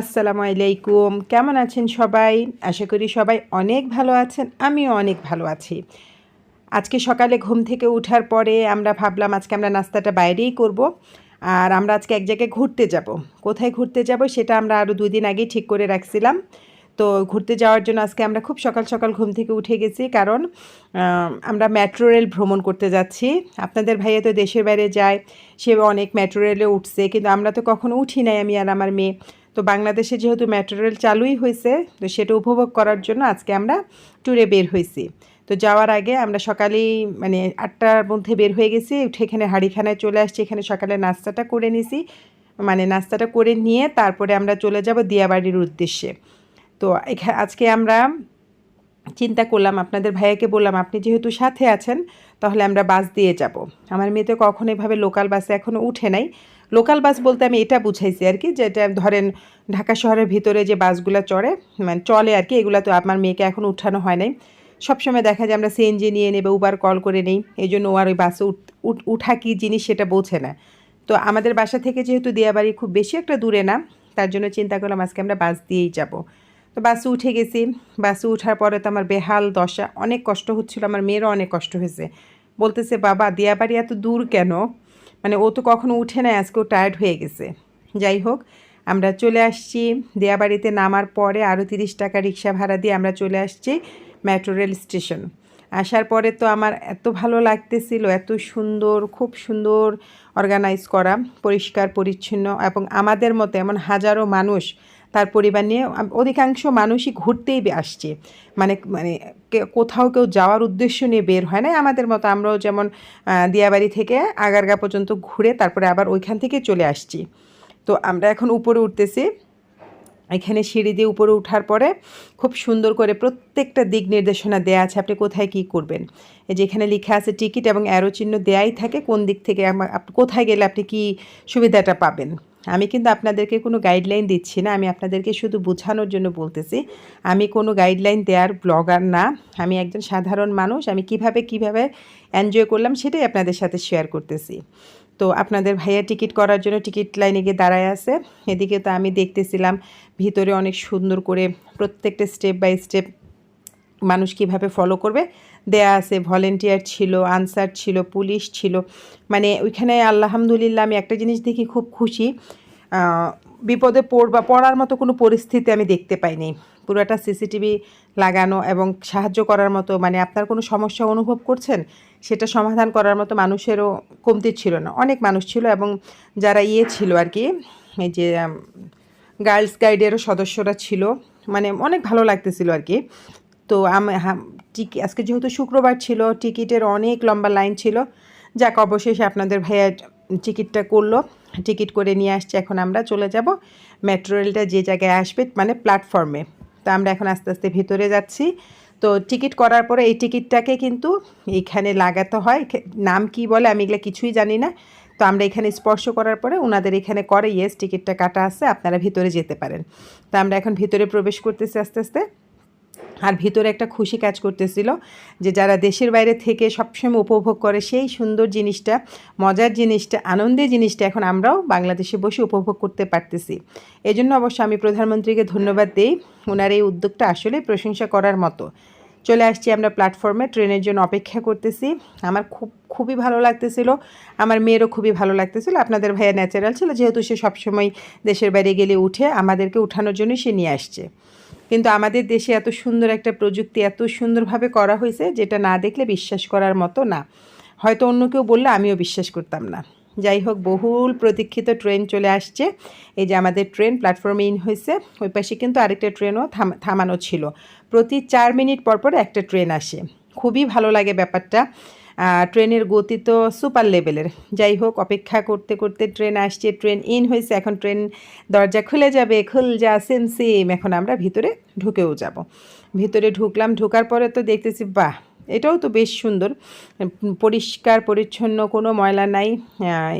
আসসালামু আলাইকুম। কেমন আছেন সবাই? আশা করি সবাই অনেক ভালো আছেন, আমিও অনেক ভালো আছি। আজকে সকালে ঘুম থেকে ওঠার পরে আমরা ভাবলাম আজকে আমরা নাস্তাটা বাইরেই করব। আর আমরা আজকে এক জায়গায় ঘুরতে যাব। কোথায় ঘুরতে যাব সেটা আমরা আরও দুই দিন আগেই ঠিক করে রাখছিলাম। তো ঘুরতে যাওয়ার জন্য আজকে আমরা খুব সকাল সকাল ঘুম থেকে উঠে গেছি কারণ আমরা মেট্রো রেল ভ্রমণ করতে যাচ্ছি। আপনাদের ভাইয়া তো দেশের বাইরে যায়, সে অনেক মেট্রো রেলে উঠছে, কিন্তু আমরা তো কখনো উঠি নাই আমি আর আমার মেয়ে। তো বাংলাদেশে যেহেতু মেট্রো চালুই হয়েছে তো সেটা উপভোগ করার জন্য আজকে আমরা ট্যুরে বের হয়েছি তো যাওয়ার আগে আমরা সকালেই মানে আটটার মধ্যে বের হয়ে গেছি, উঠে এখানে হাড়িখানায় চলে আসছি, এখানে সকালে নাস্তাটা করে নিছি। মানে নাস্তাটা করে নিয়ে তারপরে আমরা চলে যাব দিয়াবাড়ির উদ্দেশ্যে। তো আজকে আমরা চিন্তা করলাম, আপনাদের ভাইয়াকে বললাম, আপনি যেহেতু সাথে আছেন তাহলে আমরা বাস দিয়ে যাব। আমার মেয়ে তো কখনো এভাবে লোকাল বাসে এখনও উঠে নাই। লোকাল বাস বলতে আমি এটা বুঝাইছি আর কি যেটা ধরেন ঢাকা শহরের ভিতরে যে বাসগুলো চড়ে মানে চলে আর কি, এগুলো তো আমার মেয়েকে এখন উঠানো হয় নাই। সবসময় দেখা যায় আমরা সিএনজি নিয়ে নেবে উবার কল করে নেই এই জন্য আর ওই বাসে উঠ- কী জিনিস সেটা বোঝে না। তো আমাদের বাসা থেকে যেহেতু দিয়াবাড়ি খুব বেশি একটা দূরে না, তার জন্য চিন্তা করলাম আজকে আমরা বাস দিয়েই যাব। তো বাসে উঠে গেছি বাসে ওঠার পরে তো আমার বেহাল দশা, অনেক কষ্ট হচ্ছিল, আমার মেয়েরও অনেক কষ্ট হয়েছে। বলতেছে, বাবা, দিয়াবাড়ি এত দূর কেন? মানে ও তো কখনো উঠে নাই আজকেও টায়ার্ড হয়ে গেছে। যাই হোক, আমরা চলে আসছি। দিয়াবাড়িতে নামার পরে আরও তিরিশ টাকা রিক্সা ভাড়া দিয়ে আমরা চলে আসছি মেট্রো রেল স্টেশন। আসার পরে তো আমার এত ভালো লাগতেছিল, এত সুন্দর, খুব সুন্দর অর্গানাইজ করা, পরিষ্কার, পরিচ্ছন্ন এবং আমাদের মতো এমন হাজারো মানুষ তার পরিবার নিয়ে অধিকাংশ মানুষই ঘুরতেই আসছে। মানে মানে কোথাও কেউ যাওয়ার উদ্দেশ্য নিয়ে বের হয় না আমাদের মতো। আমরাও যেমন দিয়াবাড়ি থেকে আগারগা পর্যন্ত ঘুরে তারপরে আবার ওইখান থেকে চলে আসছি। তো আমরা এখন উপরে উঠতেছি। এখানে সিঁড়ি দিয়ে উপরে ওঠার পরে খুব সুন্দর করে প্রত্যেকটা দিক নির্দেশনা দেয়া আছে, আপনি কোথায় কি করবেন। এই যে এখানে লেখা আছে টিকিট এবং অ্যারো চিহ্ন দেয়াই থাকে, কোন দিক থেকে আমা- আপ- কোথায় গেলে আপনি কি সুবিধাটা পাবেন। আমি কিন্তু আপনাদেরকে কোনো গাইডলাইন দিচ্ছি না, আমি আপনাদেরকে শুধু বোঝানোর জন্য বলতেছি, আমি কোনো গাইডলাইন দেওয়ার ব্লগার না, আমি একজন সাধারণ মানুষ, আমি কীভাবে কীভাবে এনজয় করলাম, সেটাই আপনাদের সাথে শেয়ার করতেছি। তো আপনাদের ভাইয়া টিকিট করার জন্য টিকিট লাইনে গিয়ে দাঁড়ায় আছে। এদিকে তো আমি দেখতেছিলাম, ভিতরে অনেক সুন্দর করে প্রত্যেকটা স্টেপ বাই স্টেপ মানুষ কীভাবে ফলো করবে। দেয়া আছে ভলেন্টিয়ার ছিল আনসার ছিল, পুলিশ ছিল। মানে ওইখানে আল্লাহামদুলিল্লাহ আমি একটা জিনিস দেখি খুব খুশি। বিপদে পড়বা পড়ার মতো কোনো পরিস্থিতি আমি দেখতে পাইনি। পুরোটা সিসিটিভি লাগানো এবং সাহায্য করার মতো মানে আপনার কোনো সমস্যা অনুভব করছেন, সেটা সমাধান করার মতো মানুষেরও কমতি ছিল না। অনেক মানুষ ছিল এবং যারা ইয়ে ছিল আর কি, এই যে গার্লস গাইডেরও সদস্যরা ছিল মানে অনেক ভালো লাগতেছিল আর কি। তো আমি টিকি আজকে যেহেতু শুক্রবার ছিল, টিকিটের অনেক লম্বা লাইন ছিল। যাক, অবশেষে আপনাদের ভাইয়া টিকিটটা করল। টিকিট করে নিয়ে আসছে, এখন আমরা চলে যাব মেট্রো রেলটা যে জায়গায় আসবে মানে প্ল্যাটফর্মে। তো আমরা এখন আস্তে আস্তে ভিতরে যাচ্ছি। তো টিকিট করার পরে এই টিকিটটাকে কিন্তু এখানে লাগাতে হয়। নাম কি বলে আমি এগুলো কিছুই জানি না। তো আমরা এখানে স্পর্শ করার পরে ওনাদের এখানে করে, ইয়েস, টিকিটটা কাটা আছে, আপনারা ভিতরে যেতে পারেন। তো আমরা এখন ভিতরে প্রবেশ করতেছি আস্তে আস্তে। আর ভিতরে একটা খুশি কাজ করতেছিল যে যারা দেশের বাইরে থেকে সবসময় উপভোগ করে সেই সুন্দর জিনিসটা, মজার জিনিসটা, আনন্দের জিনিসটা এখন আমরাও বাংলাদেশে বসে উপভোগ করতে পারতেছি। এজন্য অবশ্য আমি প্রধানমন্ত্রীকে ধন্যবাদ দিই। ওনার এই উদ্যোগটা আসলে প্রশংসা করার মতো। চলে আসছি আমরা প্ল্যাটফর্মে ট্রেনের জন্য অপেক্ষা করতেছি। আমার খুব, খুবই ভালো লাগতেছিল। আমার মেয়েরও খুবই ভালো লাগতেছিল। আপনাদের ভাইয়া ন্যাচারাল ছিল, যেহেতু সে সবসময় দেশের বাইরে গেলে উঠে আমাদেরকে উঠানোর জন্য সে নিয়ে আসছে। কিন্তু আমাদের দেশে এত সুন্দর একটা প্রযুক্তি, এত সুন্দরভাবে করা হয়েছে, যেটা না দেখলে বিশ্বাস করার মতো না। হয়তো অন্য কেউ বললে আমিও বিশ্বাস করতাম না। যাই হোক, বহুল প্রতীক্ষিত ট্রেন চলে আসছে। এই যে আমাদের ট্রেন প্ল্যাটফর্মে ইন হয়েছে, ওই পাশে কিন্তু আরেকটা ট্রেনও থাম- থামানো ছিল। প্রতি চার মিনিট পর পর একটা ট্রেন আসে। খুবই ভালো লাগে ব্যাপারটা। ট্রেনের গতি তো সুপার লেভেলের। যাই হোক, অপেক্ষা করতে করতে ট্রেন আসছে, ট্রেন ইন হয়েছে, এখন ট্রেন দরজা খুলে যাবে, খুল যা, সেম সেম, এখন আমরা ভিতরে ঢুকেও যাব। ভিতরে ঢুকলাম, ঢোকার পরে তো দেখতেছি, বাহ! এটাও তো বেশ সুন্দর। পরিষ্কার, পরিচ্ছন্ন, কোনো ময়লা নাই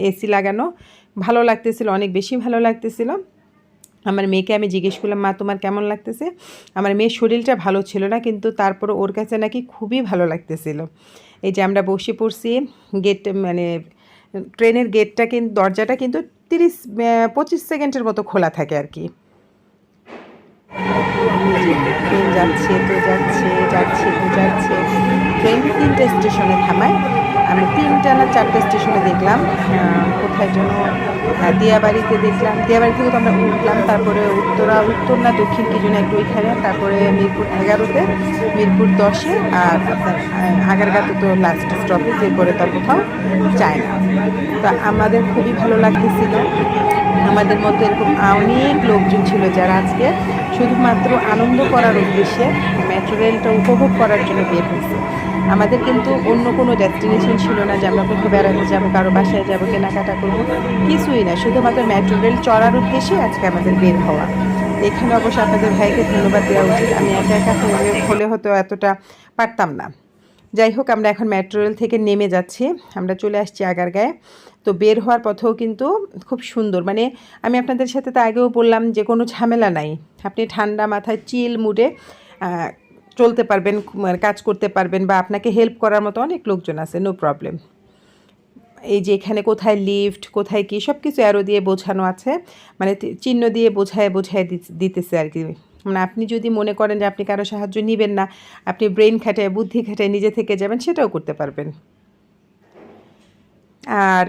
এসি লাগানো। ভালো লাগতেছিল, অনেক বেশি ভালো লাগতেছিল। আমার মেয়েকে আমি জিজ্ঞেস করলাম, মা, তোমার কেমন লাগতেছে? আমার মেয়ের শরীরটা ভালো ছিল না, কিন্তু তারপর ওর কাছে নাকি খুবই ভালো লাগতেছিল। এই যে আমরা বসে পড়ছি, গেট মানে ট্রেনের গেটটা কিন্তু দরজাটা কিন্তু তিরিশ পঁচিশ সেকেন্ডের মতো খোলা থাকে আর কি। ট্রেন যাচ্ছে, তো যাচ্ছে যাচ্ছে, তো যাচ্ছে। ট্রেন তিনটে স্টেশনে থামায়। আমি তিনটা না চারটে স্টেশনে দেখলাম। কোথায় যেন দিয়াবাড়িতে দেখলাম। দিয়াবাড়ি থেকে তো আমরা উঠলাম, তারপরে উত্তরা, উত্তর না দক্ষিণ কি জন্য একটু ওইখানে। তারপরে মিরপুর এগারোতে, মিরপুর দশে, আর আগারগাতে তো লাস্ট স্টপেজ এরপরে তার কোথাও যায় না। তা আমাদের খুবই ভালো লাগতেছিল। আমাদের মধ্যে এরকম অনেক লোকজন ছিল যারা আজকে শুধুমাত্র আনন্দ করার উদ্দেশ্যে মেট্রো রেলটা উপভোগ করার জন্য বের হয়েছে। আমাদের কিন্তু অন্য কোনো ডেস্টিনেশন ছিল না যে আমরা কোথাও বেড়াতে যাব, কারও বাসায় যাব, কেনাকাটা করব, কিছুই না। শুধুমাত্র মেট্রো রেল চড়ার উদ্দেশ্যে আজকে আমাদের বের হওয়া। এখানে অবশ্য আপনাদের ভাইকে ধন্যবাদ দেওয়া উচিত। আমি একা একা হলে হয়তো এতটা পারতাম না। যাই হোক, আমরা এখন মেট্রো রেল থেকে নেমে যাচ্ছি। আমরা চলে আসছি আগারগাঁয়ে। তো বের হওয়ার পথেও কিন্তু খুব সুন্দর। মানে আমি আপনাদের সাথে তো আগেও বললাম যে কোনো ঝামেলা নাই। আপনি ঠান্ডা মাথায় চিল মুডে চলতে পারবেন মানে কাজ করতে পারবেন বা আপনাকে হেল্প করার মতো অনেক লোকজন আছে নো প্রবলেম এই যে এখানে কোথায় লিফট কোথায় কি সব কিছু অ্যারো দিয়ে বোঝানো আছে। মানে চিহ্ন দিয়ে বোঝায় বোঝায় দিতেছে আর কি। মানে আপনি যদি মনে করেন যে আপনি কারও সাহায্য নেবেন না, আপনি ব্রেন খাটায়, বুদ্ধি খাটায় নিজে থেকে যাবেন, সেটাও করতে পারবেন। আর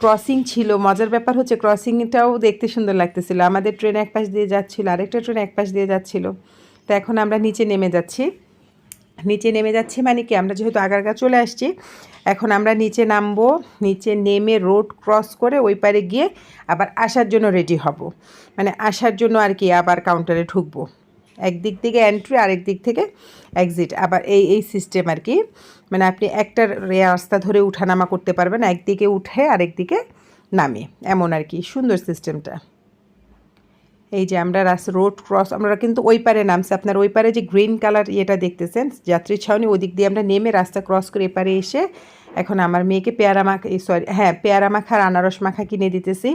ক্রসিং ছিল, মজার ব্যাপার হচ্ছে ক্রসিংটাও দেখতে সুন্দর লাগতেছিল। আমাদের ট্রেন এক পাশ দিয়ে যাচ্ছিল, আরেকটা ট্রেন এক পাশ দিয়ে যাচ্ছিল। তো এখন আমরা নিচে নেমে যাচ্ছি। নিচে নেমে যাচ্ছি মানে কি, আমরা যেহেতু আগারগা চলে আসছি, এখন আমরা নিচে নামবো, নিচে নেমে রোড ক্রস করে ওই পারে গিয়ে আবার আসার জন্য রেডি হব। মানে আসার জন্য আর কি আবার কাউন্টারে ঢুকবো। একদিক থেকে এন্ট্রি আরেক দিক থেকে এক্সিট আবার এই এই সিস্টেম আর কি মানে আপনি একটা রাস্তা ধরে উঠানামা করতে পারবেন, একদিকে উঠে আরেক দিকে নামে। এমন আর কি সুন্দর সিস্টেমটা এই যে আমরা রাস্তা রোড ক্রস আমরা কিন্তু ওই পারে নামছি। আপনার ওই পারে যে গ্রিন কালার ইয়েটা দেখতেছেন যাত্রী ছাউনি, ওদিক দিয়ে আমরা নেমে রাস্তা ক্রস করে এপারে এসে এখন আমার মেয়েকে পেয়ারা মাখা, এই সরি হ্যাঁ পেয়ারা মাখার আনারস মাখা কিনে দিতেছি।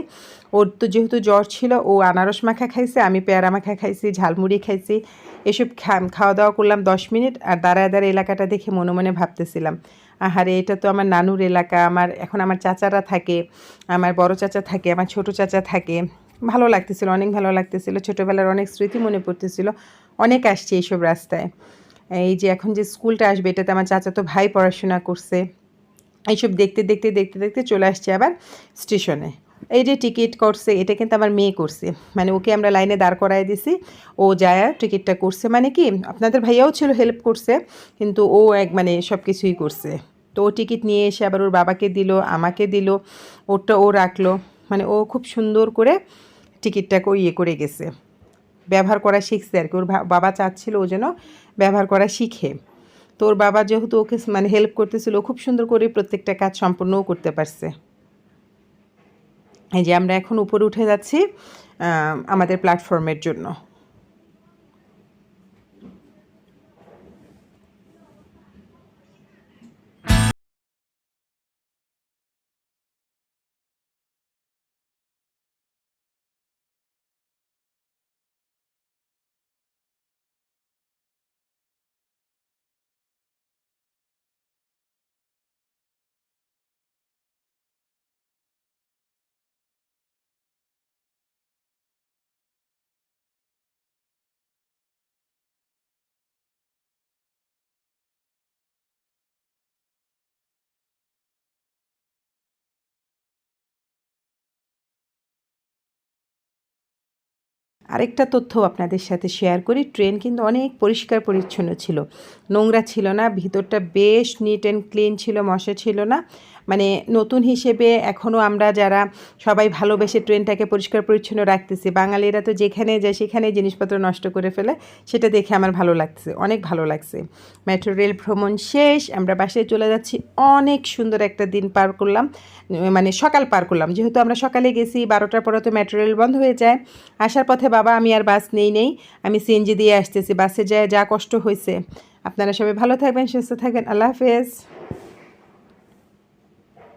ওর তো যেহেতু জ্বর ছিল, ও আনারস মাখা খাইছে, আমি পেয়ারা মাখা খাইছি, ঝালমুড়ি খাইছি। এসব খাওয়া দাওয়া করলাম দশ মিনিট আর দাঁড়ায় দাঁড়ায় এলাকাটা দেখে মনে মনে ভাবতেছিলাম। আহারে, এটা তো আমার নানুর এলাকা, আমার, এখন আমার চাচারা থাকে, আমার বড় চাচা থাকে, আমার ছোট চাচা থাকে। ভালো লাগতেছিল, অনেক ভালো লাগতেছিল, ছোটোবেলার অনেক স্মৃতি মনে পড়তেছিল, অনেক আসছে এইসব রাস্তায়। এই যে এখন যে স্কুলটা আসবে, এটাতে আমার চাচা তো ভাই পড়াশোনা করছে। এইসব দেখতে দেখতে দেখতে দেখতে চলে আসছে আবার স্টেশনে। এই যে টিকিট করছে, এটা কিন্তু আমার মেয়ে করছে। মানে ওকে আমরা লাইনে দাঁড় করাই দিছি। ও যায় টিকিটটা করছে মানে কি, আপনাদের ভাইয়াও ছিল হেল্প করছে, কিন্তু ও এক মানে সব কিছুই করছে। তো ও টিকিট নিয়ে এসে আবার ওর বাবাকে দিল, আমাকে দিল, ওরটা ও রাখল। মানে ও খুব সুন্দর করে টিকিটটাকে ইয়ে করে গেছে। ব্যবহার করা শিখছে আর কি। ওর বাবা চাচ্ছিল ও যেন ব্যবহার করা শিখে। তো ওর বাবা যেহেতু ওকে মানে হেল্প করতেছিল খুব সুন্দর করে প্রত্যেকটা কাজ সম্পূর্ণও করতে পারছে। এই যে আমরা এখন উপরে উঠে যাচ্ছি আমাদের প্ল্যাটফর্মের জন্য। আরেকটা তথ্য আপনাদের সাথে শেয়ার করি। ট্রেন কিন্তু অনেক পরিষ্কার পরিচ্ছন্ন ছিল। নোংরা ছিল না, ভিতরটা বেশ নিট অ্যান্ড ক্লিন ছিল, মশা ছিল না। মানে নতুন হিসেবে এখনও আমরা যারা সবাই ভালোবেসে ট্রেনটাকে পরিষ্কার পরিচ্ছন্ন রাখতেছি, বাঙালিরা তো যেখানে যায় সেখানে জিনিসপত্র নষ্ট করে ফেলে, সেটা দেখে আমার ভালো লাগছে অনেক ভালো লাগছে। মেট্রো রেল ভ্রমণ শেষ, আমরা বাসায় চলে যাচ্ছি, অনেক সুন্দর একটা দিন পার করলাম মানে সকাল পার করলাম, যেহেতু আমরা সকালে গেছি, বারোটার পরে তো মেট্রো রেল বন্ধ হয়ে যায়, আসার পথে বাবা আমি আর বাস নেই নেই, আমি সিএনজি দিয়ে আসতেছি, বাসে যায় যা কষ্ট হয়েছে আপনারা সবাই ভালো থাকবেন, সুস্থ থাকবেন, আল্লাহ হাফেজ।